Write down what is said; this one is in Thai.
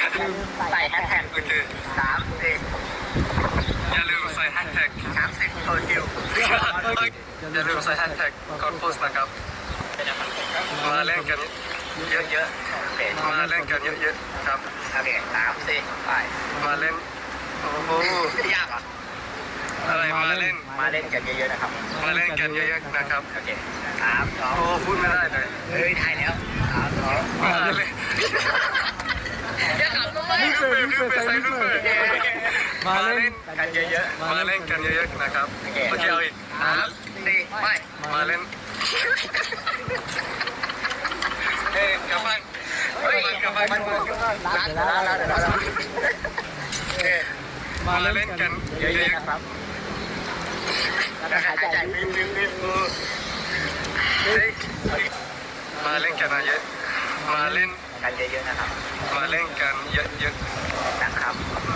ใส่แฮชแท็กโอเคสามสิบอย่าลืมใส่แฮชแท็กสามสิบโซคิวอย่าลืมใส่แฮชแท็กก่อนโพสต์นะครับ มาเล่นกันเยอะเยอะๆโอเคๆมาเล่นกันเยอะๆครับโอเคสามสี่ไปมาเล่นโอ้โหยากเหรออะไรมาเล่นมาเล่นกันเยอะๆนะครับมาเล่นกันเยอะๆนะครับโอเคสามสองโอ้พูดไม่ได้เลยเฮ้ยได้แล้วสามสองมาเล่น อย่าขับทำไม ลูกเปิดใส่ลูกเปิดมาเล่นกันเยอะๆมาเล่นกันเยอะๆนะครับโอเคเอาอีกสามสี่ไปมาเล่นเฮ้ยกลับบ้านเฮ้ยกลับบ้านกลับบ้านร้านร้านร้านร้านโอเคมาเล่นกันเยอะๆนะครับหายใจวิววิววิวๆมาเล่นกันเยอะมาเล่น กันเยอะๆนะครับ มาเล่นกันเยอะนะครับๆ